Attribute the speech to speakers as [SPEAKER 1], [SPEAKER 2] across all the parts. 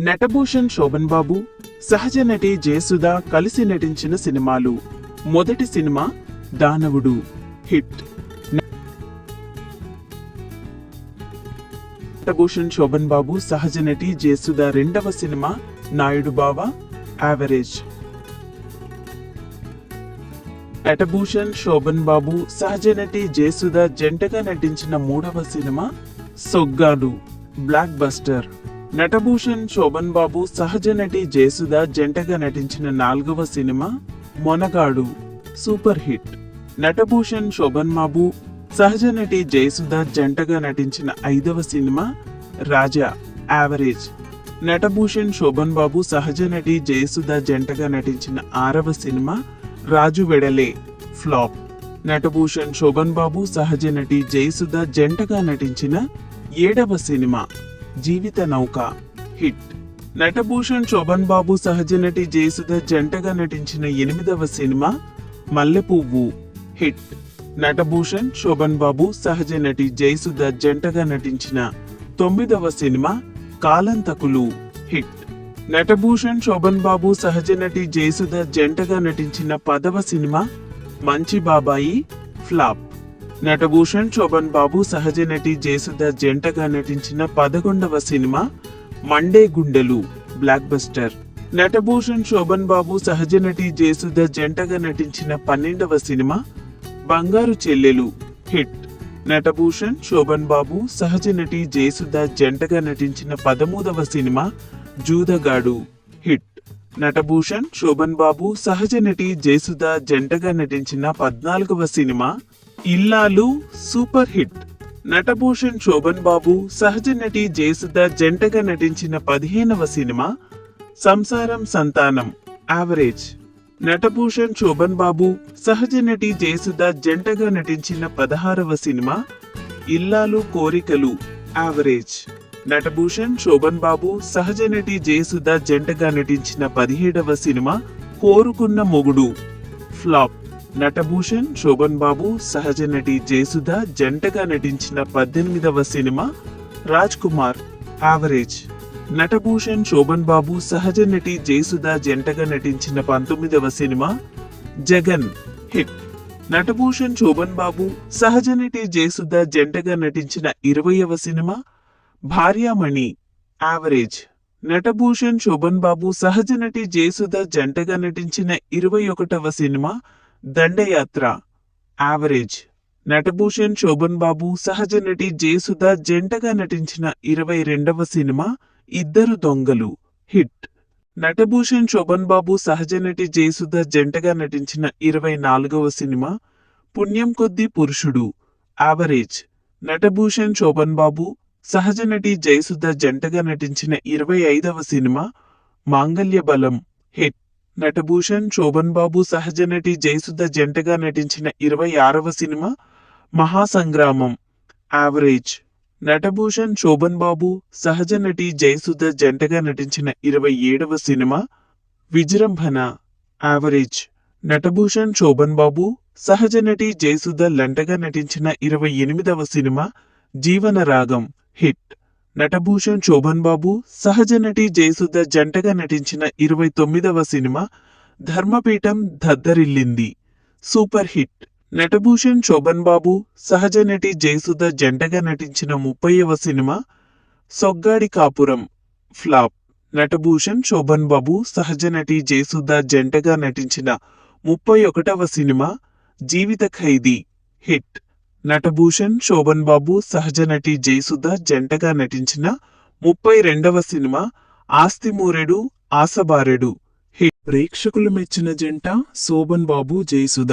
[SPEAKER 1] నటభూషణ్ శోభన్ బాబు సహజ నటి జయసుధ కలిసి నటించిన సినిమాలు. మొదటి సినిమా దానవుడు. హిట్. నటభూషణ్ శోభన్ బాబు సహజ నటి జయసుధ రెండవ సినిమా నాయుడు బావ యావరేజ్. నటభూషణ్ శోభన్ బాబు సహజ నటి జయసుధ జంటగా నటించిన మూడవ cinema Soggadu block buster Natabhushan Sobhan Babu సహజ నటి జయసుధ జంటగా నటించిన నాలుగవ cinema Monagadu. Super hit. Natabhushan Sobhan Babu సహజ నటి జయసుధ జంటగా నటించిన ఐదవ సినిమా రాజా యావరేజ్. నటభూషణ్ శోభన్ బాబు సహజ నటి జయసుధ జంటగా నటించిన ఆరవ సినిమా రాజు వెడలే ఫ్లాప్. నటభూషణ్ శోభన్ బాబు సహజ నటి జయసుధ జంటగా నటించిన ఏడవ సినిమా జీవిత నౌక. హిట్. నటభూషణ్ శోభన్ బాబు సహజ నటి జయసుధ జంటగా నటించిన ఎనిమిదవ సినిమా మల్లెపువ్వు. హిట్. నటభూషణ్ శోభన్ బాబు సహజ నటి జయసుధ జంటగా నటించిన తొమ్మిదవ సినిమా కాలంతకులు. హిట్. నటభూషణ్ శోభన్ బాబు సహజ నటి జయసుధ జంటగా నటించిన పదవ సినిమా మంచి బాబాయి ఫ్లాప్. నటభూషణ్ శోభన్ బాబు సహజ నటి జయసుధ జంటగా నటించిన పదకొండవ cinema Mande Gundelu block buster. Natabhushan Sobhan Babu సహజ నటి జయసుధ జంటగా నటించిన పన్నెండవ సినిమా బంగారు చెల్లెలు హిట్. నటభూషణ్ శోభన్ బాబు సహజ నటి జయసుధ జంటగా నటించిన పదమూడవ సినిమా జూదగాడు హిట్. నటభూషణ్ శోభన్ బాబు సహజ నటి జయసుధ జంటగా నటించిన పద్నాలుగవ cinema Illalu super hit. Natabhushan Sobhan Babu సహజ నటి జయసుధ జంటగా నటించిన పదిహేనవ సినిమా సంసారం సంతానం యావరేజ్. నటభూషణ్ శోభన్ బాబు సహజ నటి జయసుధ జంటగా నటించిన పదహారవ సినిమా ఇల్లాలు కోరికలు యావరేజ్. నటభూషణ్ శోభన్ బాబు సహజ నటి జయసుధ జంటగా నటించిన పదిహేడవ సినిమా కోరుకున్న మొగుడు ఫ్లాప్. నటభూషణ్ శోభన్ బాబు సహజ నటి జయసుధ జంటగా నటించిన పద్దెనిమిదవ సినిమా రాజ్ కుమార్ యావరేజ్ నటభూషణ్ శోభన్ బాబు సహజ నటి జయసుధ జంటగా నటించిన పంతొమ్మిదవ సినిమా జగన్ హిట్. నటభూషణ్ శోభన్ బాబు సహజ నటి జయసుధ జంటగా నటించిన ఇరవయవ సినిమా భార్యామణి యావరేజ్ నటభూషణ్ శోభన్ బాబు సహజ నటి జయసుధ జంటగా నటించిన ఇరవై ఒకటవ సినిమా దండయాత్ర. యావరేజ్ నటభూషణ్ శోభన్ బాబు సహజ నటి జయసుధ జంటగా నటించిన ఇరవై రెండవ సినిమా ఇద్దరు దొంగలు. హిట్ నటభూషణ్ శోభన్ బాబు సహజ నటి జయసుధ జంటగా నటించిన ఇరవై నాలుగవ సినిమా పుణ్యం కొద్ది పురుషుడు. యావరేజ్ నటభూషణ్ శోభన్ బాబు సహజ నటి జయసుధ జంటగా నటించిన ఇరవై ఐదవ సినిమా మాంగల్య బలం. హిట్ నటభూషణ్ శోభన్ బాబు సహజ నటి జయసుధ జంటగా నటించిన ఇరవై ఆరవ సినిమా మహాసంగ్రామం యావరేజ్. నటభూషణ్ శోభన్ బాబు సహజ నటి జయసుధ జంటగా నటించిన ఇరవై ఏడవ సినిమా విజృంభణ యావరేజ్. నటభూషణ్ శోభన్ బాబు సహజ నటి జయసుధ లంటగా నటించిన ఇరవై ఎనిమిదవ సినిమా జీవన రాగం హిట్. నటభూషణ్ శోభన్ బాబు సహజ నటి జయసుధ జంటగా నటించిన ఇరవై తొమ్మిదవ cinema Dharmapeetham దద్దరిల్లింది. Super hit. Natabhushan Sobhan Babu సహజ నటి జయసుధ జంటగా నటించిన ముప్పైవ సినిమా సొగ్గాడి కాపురం ఫ్లాప్. నటభూషణ్ శోభన్ బాబు సహజ నటి జయసుధ జంటగా నటించిన ముప్పై ఒకటవ సినిమా జీవిత ఖైదీ. హిట్. నటభూషణ్ శోభన్ బాబు సహజ నటి జయసుధ జంటగా నటించిన ముప్పై రెండవ సినిమా ఆస్తిమూరెడు ఆసబారెడు హిట్. ప్రేక్షకులు మెచ్చిన జంట శోభన్ బాబు జయసుధ.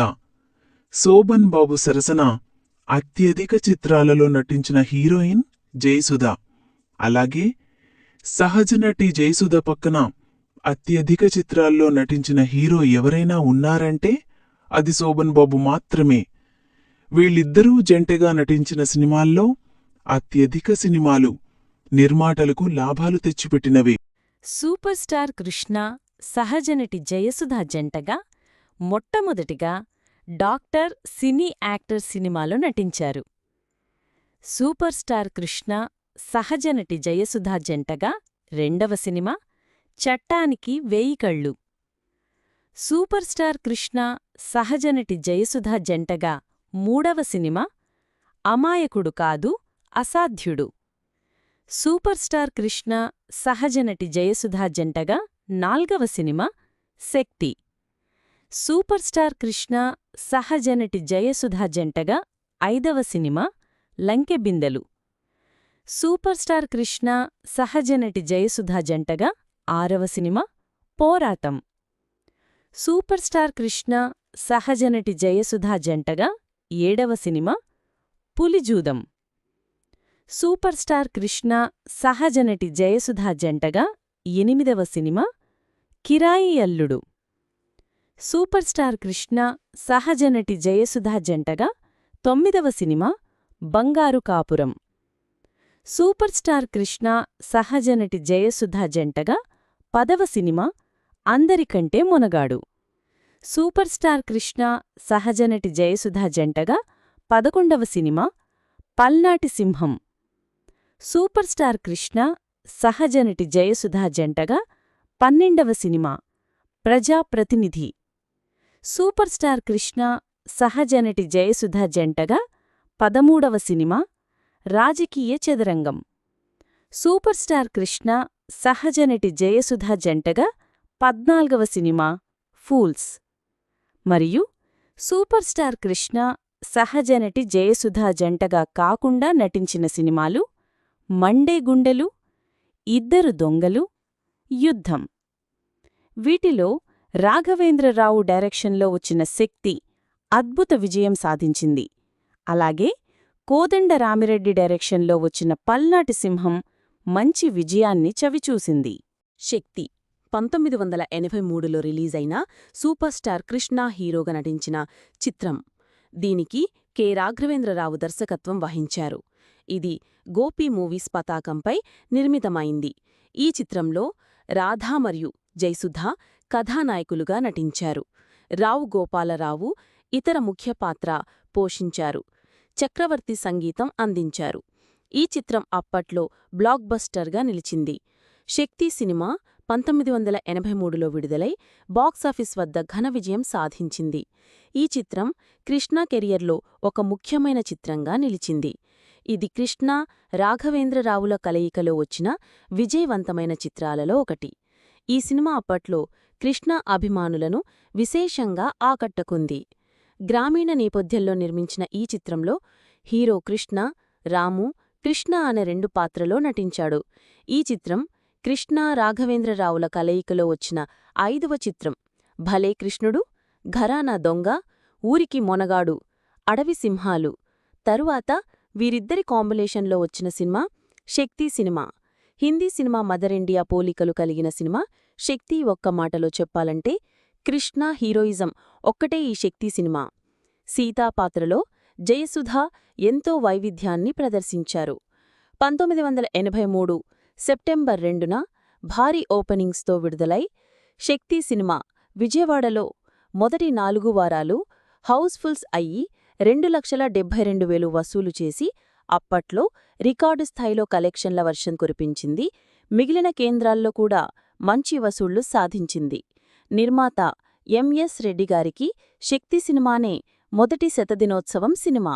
[SPEAKER 1] శోభన్ బాబు సరసన అత్యధిక చిత్రాలలో నటించిన హీరోయిన్ జయసుధ. అలాగే సహజ నటి జయసుధ పక్కన అత్యధిక చిత్రాల్లో నటించిన హీరో ఎవరైనా ఉన్నారంటే అది శోభన్ బాబు మాత్రమే. వీళ్ళిద్దరూ జంటగా నటించిన సినిమాల్లో అత్యధిక సినిమాలు నిర్మాతలకు లాభాలు తెచ్చిపెట్టినవి.
[SPEAKER 2] సూపర్ స్టార్ కృష్ణ సహజనటి జయసుధ జంటగా మొట్టమొదటిగా డాక్టర్ సినీ యాక్టర్ సినిమాలో నటించారు. సూపర్ స్టార్ కృష్ణ సహజనటి జయసుధ జంటగా రెండవ సినిమా చట్టానికి వేయి కళ్ళు. సూపర్ స్టార్ కృష్ణ సహజనటి జయసుధ జంటగా మూడవ సినిమా అమాయకుడు కాదు అసాధ్యుడు. సూపర్ స్టార్ కృష్ణ సహజనటి జయసుధ జంటగా నాల్గవ cinema Shakti. Super star Krishna సహజనటి Jayasudha జంటగా ఐదవ cinema Lankebindelu super star Krishna సహజనటి Jayasudha జంటగా ఆరవ cinema Poratam. Super star Krishna సహజనటి Jayasudha జంటగా ఏడవ సినిమా పులిజూదం. సూపర్ స్టార్ కృష్ణ సహజనటి జయసుధా జంటగా ఎనిమిదవ cinema Kirayi Alludu. Super star Krishna సహజనటి జయసుధా జంటగా తొమ్మిదవ cinema Bangaru Kapuram. Super star Krishna సహజనటి జయసుధా జంటగా పదవ cinema Andarikante Monagadu. Super star Krishna సహజనటి జయసుధ జంటగా పదకొండవ cinema Palnati Simham. Super star Krishna సహజనటి జయసుధ జంటగా పన్నెండవ సినిమా ప్రజాప్రతినిధి. సూపర్ స్టార్ కృష్ణ సహజనటి జయసుధ జంటగా పదమూడవ cinema Rajakeeya Chadarangam. Super star Krishna సహజనటి జయసుధ జంటగా పద్నాల్గవ సినిమా ఫూల్స్. మరియు సూపర్ స్టార్ కృష్ణ సహజనటి జయసుధ జంటగా కాకుండా నటించిన సినిమాలు మండే గుండెలు ఇద్దరు దొంగలు యుద్ధం. వీటిలో రాఘవేంద్రరావు డైరెక్షన్లో వచ్చిన శక్తి అద్భుత విజయం సాధించింది. అలాగే కోదండ రామిరెడ్డి డైరెక్షన్లో వచ్చిన పల్నాటి సింహం మంచి విజయాన్ని చవిచూసింది.
[SPEAKER 3] శక్తి పంతొమ్మిది వందల ఎనభై మూడులో రిలీజైన సూపర్ స్టార్ కృష్ణ హీరోగా నటించిన చిత్రం. దీనికి కె. రాఘవేంద్రరావు దర్శకత్వం వహించారు. ఇది గోపి మూవీస్ పతాకంపై నిర్మితమైంది. ఈ చిత్రంలో రాధా మరియు జైసుధ కథానాయకులుగా నటించారు. రావు గోపాలరావు ఇతర ముఖ్య పాత్ర పోషించారు. చక్రవర్తి సంగీతం అందించారు. ఈ చిత్రం అప్పట్లో బ్లాక్ బస్టర్గా నిలిచింది. శక్తి సినిమా పంతొమ్మిది వందల ఎనభై మూడులో విడుదలై బాక్సాఫీస్ వద్ద ఘన విజయం సాధించింది. ఈ చిత్రం కృష్ణ కెరియర్లో ఒక ముఖ్యమైన చిత్రంగా నిలిచింది. ఇది కృష్ణ రాఘవేంద్రరావుల కలయికలో వచ్చిన విజయవంతమైన చిత్రాలలో ఒకటి. ఈ సినిమా అప్పట్లో కృష్ణ అభిమానులను విశేషంగా ఆకట్టుకుంది. గ్రామీణ నేపథ్యంలో నిర్మించిన ఈ చిత్రంలో హీరో కృష్ణ రాము కృష్ణ అనే రెండు పాత్రలో నటించాడు. ఈ చిత్రం కృష్ణ రాఘవేంద్రరావుల కలయికలో వచ్చిన ఐదవ చిత్రం. భలే కృష్ణుడు ఘరానా దొంగ ఊరికి మొనగాడు అడవి సింహాలు. తరువాత వీరిద్దరి కాంబినేషన్లో వచ్చిన cinema Shakti cinema. Hindi cinema mother India పోలికలు కలిగిన సినిమా శక్తి ఒక్క మాటలో చెప్పాలంటే కృష్ణ హీరోయిజం ఒక్కటే ఈ శక్తి సినిమా. సీతా పాత్రలో జయసుధ ఎంతో వైవిధ్యాన్ని ప్రదర్శించారు. పంతొమ్మిది వందల ఎనభై మూడు సెప్టెంబర్ రెండున భారీ ఓపెనింగ్స్తో విడుదలై శక్తి సినిమా విజయవాడలో మొదటి నాలుగు వారాలు హౌస్ఫుల్స్ అయ్యి రెండు లక్షల డెబ్బై రెండు వేలు వసూలు చేసి అప్పట్లో రికార్డు స్థాయిలో కలెక్షన్ల వర్షం కురిపించింది. మిగిలిన కేంద్రాల్లో కూడా మంచి వసూళ్ళు సాధించింది. నిర్మాత ఎంఎస్ రెడ్డి గారికి శక్తి సినిమానే మొదటి శతదినోత్సవం సినిమా.